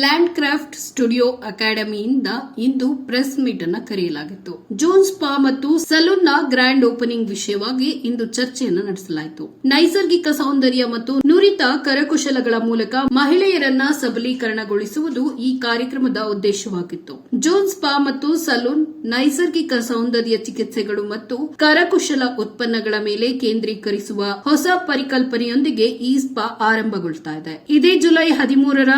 Land craft studio ಅಕಾಡೆಮಿಯಿಂದ ಇಂದು press meet ಅನ್ನು ಕರೆಯಲಾಗಿತ್ತು. ಜೋನ್ ಸ್ಪಾ ಮತ್ತು ಸಲೂನ್ನ ಗ್ರ್ಯಾಂಡ್ ಓಪನಿಂಗ್ ವಿಷಯವಾಗಿ ಇಂದು ಚರ್ಚೆಯನ್ನು ನಡೆಸಲಾಯಿತು. ನೈಸರ್ಗಿಕ ಸೌಂದರ್ಯ ಮತ್ತು ನುರಿತ ಕರಕುಶಲಗಳ ಮೂಲಕ ಮಹಿಳೆಯರನ್ನ ಸಬಲೀಕರಣಗೊಳಿಸುವುದು ಈ ಕಾರ್ಯಕ್ರಮದ ಉದ್ದೇಶವಾಗಿತ್ತು. ಜೋನ್ ಸ್ಪಾ ಮತ್ತು ಸಲೂನ್ ನೈಸರ್ಗಿಕ ಸೌಂದರ್ಯ ಚಿಕಿತ್ಸೆಗಳು ಮತ್ತು ಕರಕುಶಲ ಉತ್ಪನ್ನಗಳ ಮೇಲೆ ಕೇಂದ್ರೀಕರಿಸುವ ಹೊಸ ಪರಿಕಲ್ಪನೆಯೊಂದಿಗೆ ಈ ಸ್ಪಾ ಆರಂಭಗೊಳ್ತಾ ಇದೆ. ಇದೇ ಜುಲೈ ಹದಿಮೂರರ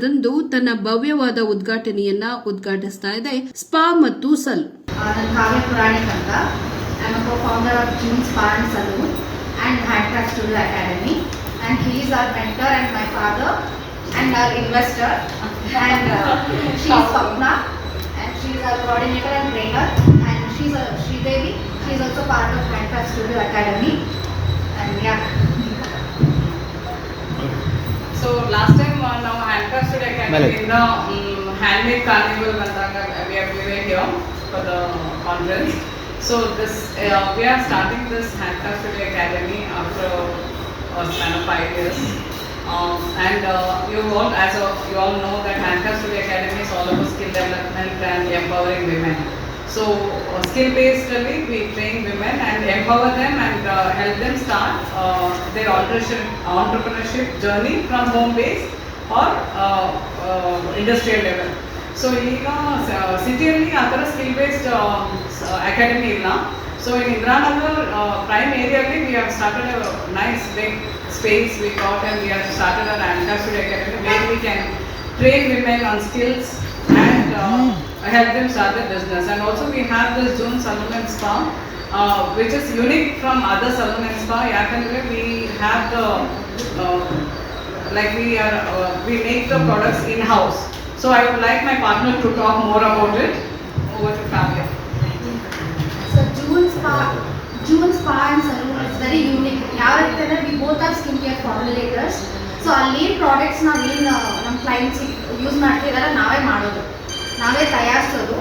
ಶನಿವಾರದಂದು ತನ್ನ ಭವ್ಯವಾದ ಉದ್ಘಾಟನೆಯನ್ನ ಉದ್ಘಾಟಿಸ್ತಾ ಇದೆ ಸ್ಪಾ ಮತ್ತು ಸಲ್. ಸೊ ಲಾಸ್ಟ್ ಪುರಾಣಿಕ್ ಅಂತ interested, Academy, can in the um, handmade carnival Gandhanga we, are, we were here for the conference. So this uh, we are starting this handcrafted academy after a span of five years. Um, and uh, you all, as a, you all know, that handcrafted academy is all about skill development and empowering women. So uh, skill-basedly, we train women and empower them and uh, help them start uh, their entrepreneurship, entrepreneurship journey from home base. base or uh, uh, industrial level. So ಈಗ ಸಿಟಿಯಲ್ಲಿ ಆ ಥರ skill based academy ಇಲ್ಲ so in Indiranagar prime ಏರಿಯಾಲಿ we have started nice big space we got and we have started our ಆಂಟಾಸ್ಟುಡ್ academy where we can train women on skills and uh, help them start their business. And also we have this June Salon and Spa, uh, which is unique from other salon and spa. Yakandre we have the uh, like we are uh, we make the products in house. So I would like my partner to talk more about it. Over to Kavya. So June spa June spa and salon it's very unique ಯಾವ ರೀತಿ ಅಂದರೆ we both are skin care formulators so ಅಲ್ಲಿ products ನಾವೇನು ನಮ್ಮ ಕ್ಲೈಂಟ್ಸಿಗೆ use ಮಾಡ್ತಿದಾರ ನಾವೇ ಮಾಡೋದು ನಾವೇ ತಯಾರಿಸೋದು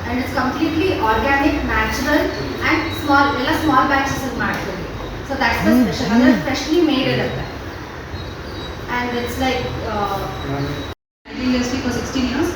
and it's completely organic natural and small ಎಲ್ಲ ಸ್ಮಾಲ್ ಬ್ಯಾಚಸಲ್ಲಿ ಮಾಡ್ತೀವಿ ಸೊ ದಟ್ಸ್ ದ ಸ್ಪೆಷಲ್ ಅಂದರೆ ಫ್ರೆಶ್ಲಿ ಮೇಡ್ ಇರುತ್ತೆ and it's like uh, continuously for 16 years.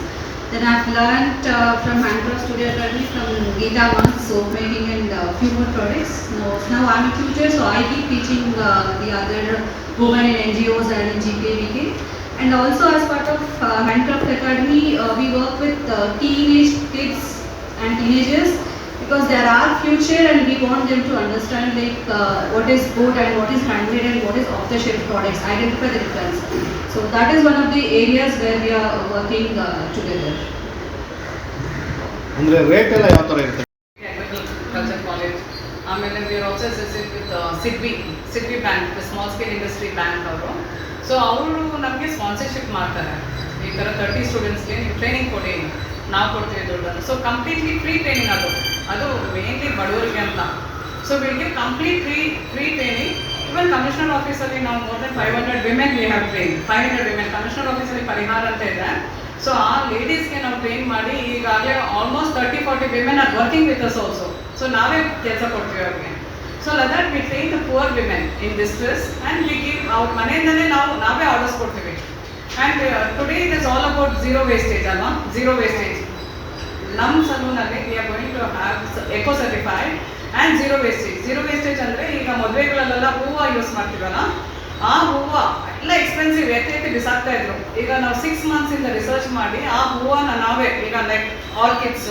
Then I've learned uh, from handcraft studio academy from Gita one soap making and uh, few more products. Now, now I'm a tutor, so I keep teaching uh, the other women in NGOs and in GPAVK. And also as part of uh, handcraft academy, uh, we work with uh, teenage kids and teenagers. Because there are future and we want them to understand like uh, what is good and what is handmade and what is off the shelf products, identify the difference. So that is one of the areas where we are working uh, together. ಅಂದರೆ rate ಎಲ್ಲ ಯಾವ ಥರ ಇರುತ್ತೆ Agriculture College. ಆಮೇಲೆ we are also associate with SIDBI SIDBI bank small scale industry bank ಅವರು so ಅವರು ನಮಗೆ sponsorship ಮಾಡ್ತಾರೆ ಈ ಥರ ತರ್ಟಿ ಸ್ಟೂಡೆಂಟ್ಸ್ಗೆ ನೀವು ಟ್ರೈನಿಂಗ್ ಕೊಡಿ ನಾವು ಕೊಡ್ತೀವಿ ದುಡ್ಡನ್ನು ಸೊ ಕಂಪ್ಲೀಟ್ಲಿ ಫ್ರೀ ಟ್ರೈನಿಂಗ್ ಅದು ಅದು ಮೇನ್ಲಿ ಬಡವರಿಗೆ ಅಂತ so ವಿಲ್ಗೆ complete free free training even commissioner ಆಫೀಸಲ್ಲಿ ನಾವು more than five hundred women we have train five hundred women commissioner ಆಫೀಸಲ್ಲಿ ಪರಿಹಾರ ಅಂತ ಇದೆ. ಸೊ ಆ ಲೇಡೀಸ್ಗೆ ನಾವು ಟ್ರೈನ್ ಮಾಡಿ, ಈಗಾಗಲೇ almost thirty forty women are working with us also so ನಾವೇ ಕೆಲಸ ಕೊಡ್ತೀವಿ ಅವ್ರಿಗೆ. So that we train the poor women in distress and we give ಅವ್ರ ಮನೆಯಿಂದಲೇ ನಾವು, ನಾವೇ ಆರ್ಡರ್ಸ್ ಕೊಡ್ತೀವಿ. And today it is all about zero wastage ಅಲ್ವಾ? ಝೀರೋ ವೇಸ್ಟೇಜ್ ನಮ್ಮ ಸಲೂನಲ್ಲಿ we are going to have eco certified and zero wastage zero wastage ಅಂದರೆ ಈಗ ಮದುವೆಗಳಲ್ಲೆಲ್ಲ ಹೂವು ಯೂಸ್ ಮಾಡ್ತೀವಲ್ಲ ಆ ಹೂವು ಎಲ್ಲ ಎಕ್ಸ್ಪೆನ್ಸಿವ್ ಎತ್ತಿ ಎತ್ತಿ ಬಿಸಾಕ್ತಾ ಇದ್ರು. ಈಗ ನಾವು ಸಿಕ್ಸ್ ಮಂತ್ಸಿಂದ ರಿಸರ್ಚ್ ಮಾಡಿ ಆ ಹೂವನ್ನ ನಾವೇ, ಈಗ ಲೈಕ್ ಆರ್ಕಿಡ್ಸ್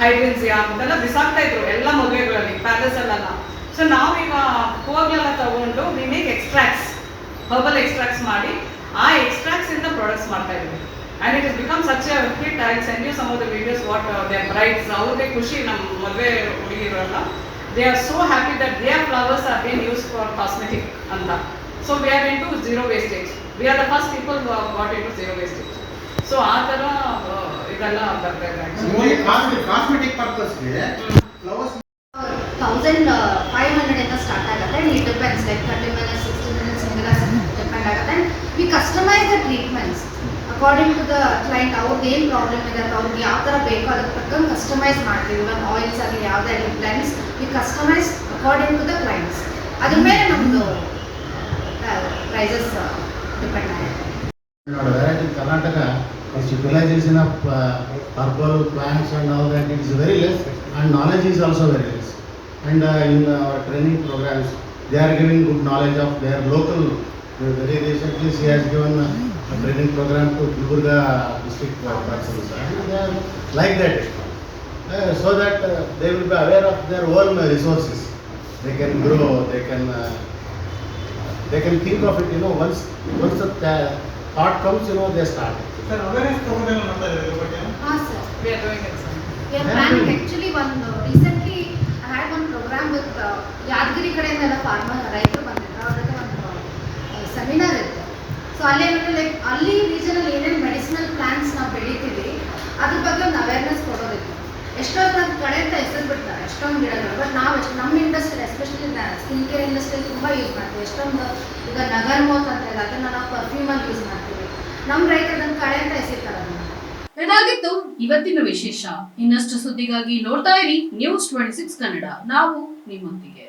ಹೈಡ್ರೆನ್ಸಿಯಾ ಅಂತೆಲ್ಲ ಬಿಸಾಕ್ತಾ ಇದ್ರು ಎಲ್ಲ ಮದುವೆಗಳಲ್ಲಿ ಪ್ಯಾಲೇಸಲ್ಲೆಲ್ಲ ಸೊ ನಾವೀಗ ಹೂವುಗಳೆಲ್ಲ ತಗೊಂಡು we make extracts herbal extracts ಮಾಡಿ, ಆ ಎಕ್ಸ್ಟ್ರಾಕ್ಟ್ಸ್ ಇಂದ ಪ್ರಾಡಕ್ಟ್ಸ್ ಮಾಡ್ತಾ ಇದ್ವಿ and it is become such a hit I send you some of the videos what they brides ಅವ್ರಿಗೆ ಖುಷಿ ನಮ್ಮ ಮದುವೆ ಹುಡುಗಿರೋಲ್ಲ they are so happy that they are flowers are been use for cosmetic ಅಂತ so we are into zero wastage we are the first people what into zero wastage so ಆ ಥರ ಆ, ಇದೆಲ್ಲ ಬರ್ತಾ ಇದೆ. ಕಾಸ್ಮೆಟಿಕ್ ಪರ್ಪಸ್ಗೆ ಫ್ಲವರ್ಸ್ ತೌಸಂಡ್ ಫೈವ್ ಹಂಡ್ರೆಡ್ ಇಂದ start ಆಗುತ್ತೆ. It depends like thirty minutes sixty minutes ಹಿಂಗೆಲ್ಲ ಡಿಪೆಂಡ್ ಆಗುತ್ತೆ. We customise the treatments according to the client ಅವ್ರಿಗೆ ಏನು ಪ್ರಾಬ್ಲಮ್ ಇದೆ ಅಥವಾ ಅವ್ರಿಗೆ ಯಾವ ಥರ ಬೇಕೋ ಅದಕ್ಕೆ ತಕ್ಕಂಗೆ ಕಸ್ಟಮೈಸ್ ಮಾಡ್ತೀವಿ ಇವನ್ ಆಯಿಲ್ಸ್ ಆಗಲಿ ಯಾವುದೇ ಆಗಲಿ blends we customise according to the clients ಅದ್ರ ಮೇಲೆ ನಮ್ಮದು ಪ್ರೈಸಸ್ ಡಿಪೆಂಡ್ ಆಗುತ್ತೆ Whereas in Karnataka, its utilization of uh, herbal plants and all that is very less and knowledge is also very less. And uh, in our training programs, they are giving good knowledge of their local, uh, very recently she has given uh, a training program to Gulbarga district uh. And they are like that. Uh, so that uh, they will be aware of their own uh, resources. They can grow, they can uh, they can think of it, you know, once once the thought comes, you know, they start. Sir awareness ತಗೊಂಡೆಲ್ಲ ಮಾಡ್ತಾ ಇದ್ದಾರೆ ಇದ್ರ ಬಗ್ಗೆ ಹಾಂ sir We are doing it, sir. We are planning actually ಒಂದು recently I had one program with uh, Yadgiri ಕಡೆಯಿಂದ ಎಲ್ಲ farmer ರೈತರು ಬಂದಿದ್ರು ಅವ್ರ ಜೊತೆ ಒಂದು ಸೆಮಿನಾರ್ ಇತ್ತು ಸೊ ಅಲ್ಲೇನಂದ್ರೆ ಲೈಕ್ ಅಲ್ಲಿ ರೀಜನಲ್ಲಿ ಏನೇನು ಮೆಡಿಸಿನಲ್ ಪ್ಲಾಂಟ್ಸ್ ನಾವು ಬೆಳಿತೀವಿ, ಅದ್ರ ಬಗ್ಗೆ ಒಂದು ಅವೇರ್ನೆಸ್ ಕೊಡೋದಿತ್ತು. ಎಷ್ಟೊಂದು ಕಡೆ ಅಂತ ಹೆಸರು ಬಿಡ್ತಾರೆ ಎಷ್ಟೊಂದು ಗಿಡಗಳು. ಬಟ್ ನಾವು ಎಷ್ಟು ನಮ್ಮ industry especially skin care industry ತುಂಬ ಯೂಸ್ ಮಾಡ್ತೀವಿ. ಎಷ್ಟೊಂದು ಈಗ ನಗರ್ ಮೋತ್ ಅಂತ ಇದೆ ಅದನ್ನು ನಾವು ಪರ್ಫ್ಯೂಮಲ್ಲಿ ಯೂಸ್ ಮಾಡ್ತೀವಿ. ನಮ್ಮ ರೈತರು ಕಡೆಯಿಂದ ಎಸಿತಾರೆ ಅದನ್ನು. ಇದಾಗಿತ್ತು ಇವತ್ತಿನ ವಿಶೇಷ. ಇನ್ನಷ್ಟು ಸುದ್ದಿಗಾಗಿ ನೋಡ್ತಾ ಇರಿ ನ್ಯೂಸ್ ಟ್ವೆಂಟಿ ಸಿಕ್ಸ್ ಕನ್ನಡ ನಾವು ನಿಮ್ಮೊಂದಿಗೆ.